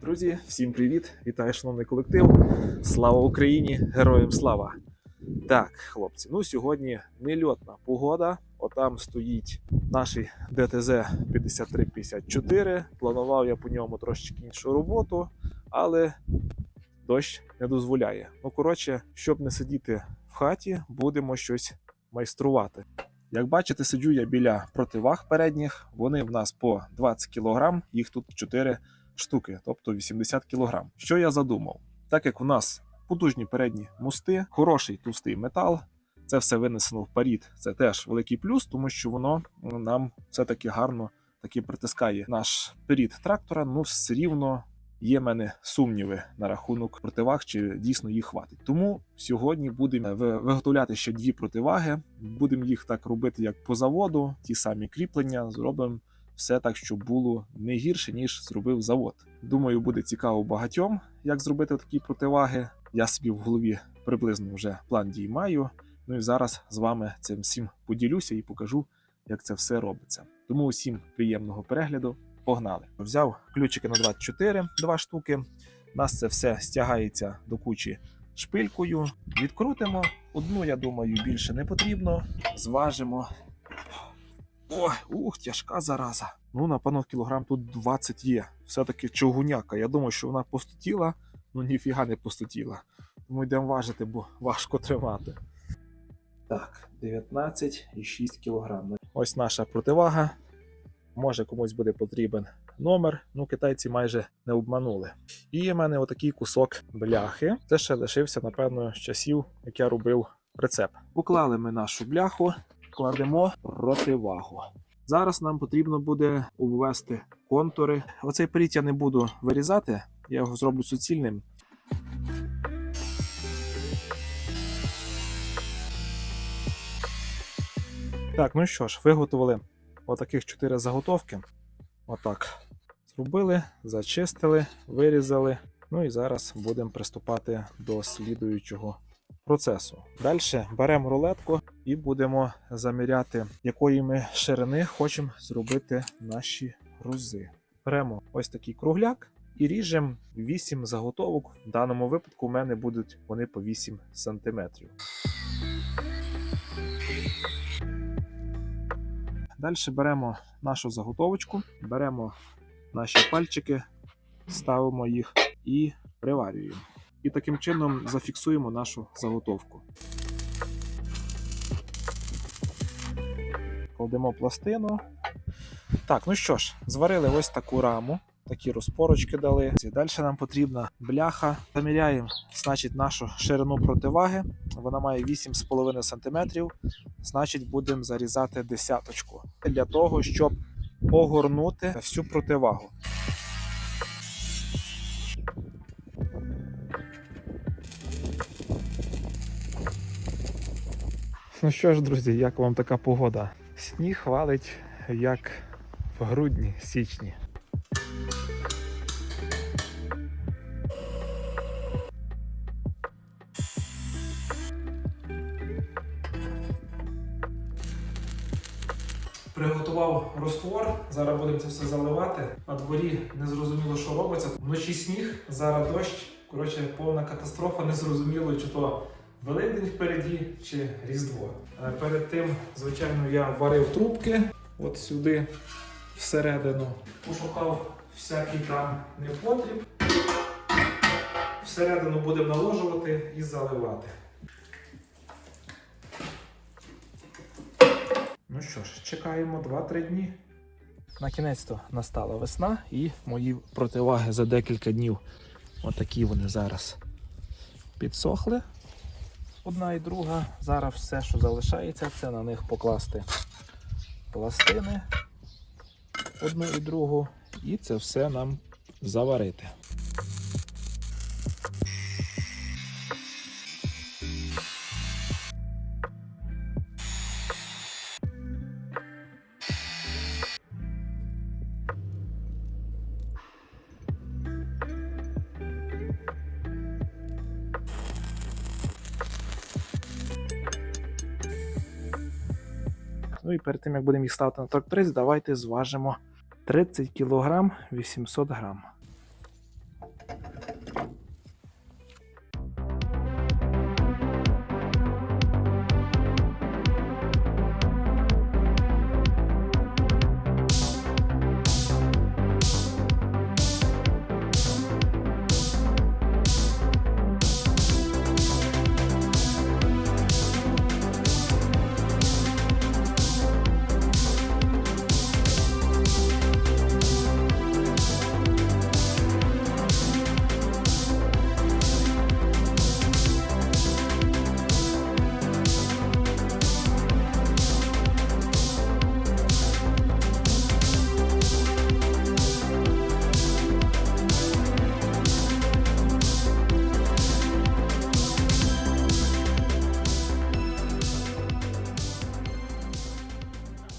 Друзі, всім привіт! Вітаю, шановний колектив. Слава Україні! Героям слава! Так, хлопці, ну сьогодні нельотна погода. Отам стоїть наш ДТЗ 5354. Планував я по ньому трошечки іншу роботу, але дощ не дозволяє. Ну, коротше, щоб не сидіти в хаті, будемо щось майструвати. Як бачите, сиджу я біля противаг передніх. Вони в нас по 20 кг, їх тут 4 штуки, тобто 80 кг. Що я задумав? Так як у нас потужні передні мости, хороший товстий метал, це все винесено в паріт. Це теж великий плюс, тому що воно нам все-таки гарно таки притискає наш перід трактора. Ну, все рівно є в мене сумніви на рахунок противаг, чи дійсно їх хватить. Тому сьогодні будемо виготовляти ще дві противаги. Будемо їх так робити, як по заводу, ті самі кріплення зробимо все так, щоб було не гірше, ніж зробив завод. Думаю, буде цікаво багатьом, як зробити такі противаги. Я собі в голові приблизно вже план дій маю. Ну і зараз з вами цим всім поділюся і покажу, як це все робиться. Тому усім приємного перегляду. Погнали! Взяв ключики на 24, два штуки. У нас це все стягається до кучі шпилькою. Відкрутимо. Одну, я думаю, більше не потрібно. Зважимо. Ой, ух, тяжка зараза. Ну, напевно, кілограм тут 20 є. Все-таки чугуняка. Я думаю, що вона постутіла, ну ніфіга не постутіла. Тому йдемо важити, бо важко тримати. Так, 19,6 кілограм. Ось наша противага. Може комусь буде потрібен номер. Ну, китайці майже не обманули. І в мене отакий кусок бляхи. Це ще лишився, напевно, з часів, як я робив рецеп. Уклали ми нашу бляху, кладемо противагу. Зараз нам потрібно буде обвести контури. Оцей періт я не буду вирізати, я його зроблю суцільним. Так, ну що ж, виготовили отаких чотири заготовки. Отак. Зробили, зачистили, вирізали. Ну і зараз будемо приступати до слідуючого процесу. Далі беремо рулетку і будемо заміряти, якої ми ширини хочемо зробити наші грузи. Беремо ось такий кругляк і ріжемо 8 заготовок. В даному випадку у мене будуть вони по 8 см. Далі беремо нашу заготовочку, беремо наші пальчики, ставимо їх і приварюємо. І таким чином зафіксуємо нашу заготовку. Кладемо пластину. Так, ну що ж, зварили ось таку раму, такі розпорочки дали. Далі нам потрібна бляха. Заміряємо значить, нашу ширину противаги. Вона має 8,5 см. Значить, будемо зарізати десяточку для того, щоб огорнути всю противагу. Ну що ж, друзі, як вам така погода? Сніг валить як в грудні, січні. Приготував роствор, зараз будемо це все заливати. На дворі не зрозуміло, що робиться. Вночі сніг, зараз дощ. Коротше, повна катастрофа, не зрозуміло, чи то Великдень впереді, чи Різдво. Е, Перед тим, звичайно, я варив трубки от сюди, всередину. Пошукав всякий там непотріб. Всередину будемо наложувати і заливати. Ну що ж, чекаємо 2-3 дні. На кінець то настала весна і мої противаги за декілька днів. Отакі вони зараз підсохли. Одна і друга. Зараз все, що залишається, це на них покласти пластини одну і другу, і це все нам заварити. Ну і перед тим як будемо їх ставити на тракторець, давайте зважимо 30 кг 800 грам.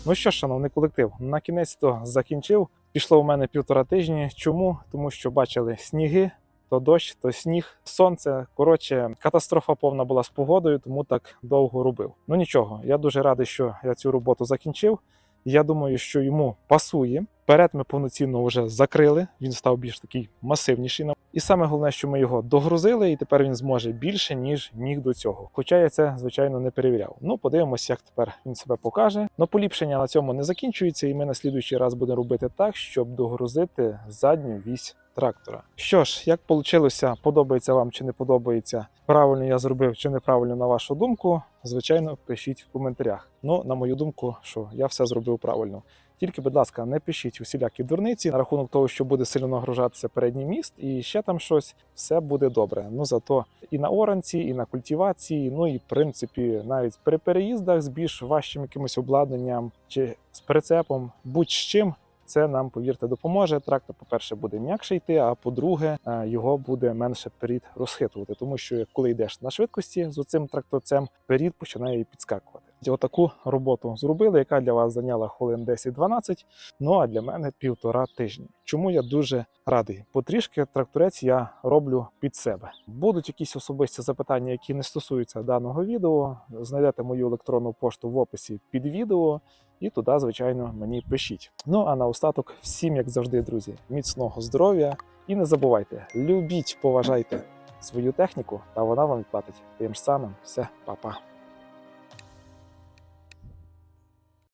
Ну що, шановний колектив, на кінець то закінчив. Пішло у мене півтора тижні. Чому? Тому що бачили сніги, то дощ, то сніг, сонце. Коротше, катастрофа повна була з погодою, тому так довго робив. Ну нічого, я дуже радий, що я цю роботу закінчив. Я думаю, що йому пасує. Перед ми повноцінно вже закрили. Він став більш такий масивніший. І саме головне, що ми його догрузили, і тепер він зможе більше, ніж міг до цього. Хоча я це, звичайно, не перевіряв. Ну, подивимося, як тепер він себе покаже. Но поліпшення на цьому не закінчується, і ми на слідуючий раз будемо робити так, щоб догрузити задню вісь трактора. Що ж, як вийшло, подобається вам чи не подобається, правильно я зробив чи неправильно на вашу думку, звичайно, пишіть в коментарях. Ну, на мою думку, що я все зробив правильно. Тільки, будь ласка, не пишіть усілякі дурниці на рахунок того, що буде сильно нагружатися передній міст, і ще там щось, все буде добре. Ну зато і на оранці, і на культивації, ну і в принципі, навіть при переїздах з більш важчим якимось обладнанням чи з прицепом, будь з чим. Це нам, повірте, допоможе. Трактор, по-перше, буде м'якше йти, а по-друге, е, його буде менше перід розхитувати, тому що коли йдеш на швидкості з оцим тракторцем, перід починає підскакувати. Отаку роботу зробили, яка для вас зайняла хвилин 10-12, ну а для мене півтора тижні. Чому я дуже радий? Потрішки тракторець я роблю під себе. Будуть якісь особисті запитання, які не стосуються даного відео. Знайдете мою електронну пошту в описі під відео. І туди, звичайно, мені пишіть. Ну а наостаток, всім, як завжди, друзі, міцного здоров'я і не забувайте, любіть, поважайте свою техніку, та вона вам відплатить тим ж самим. Все, па-па.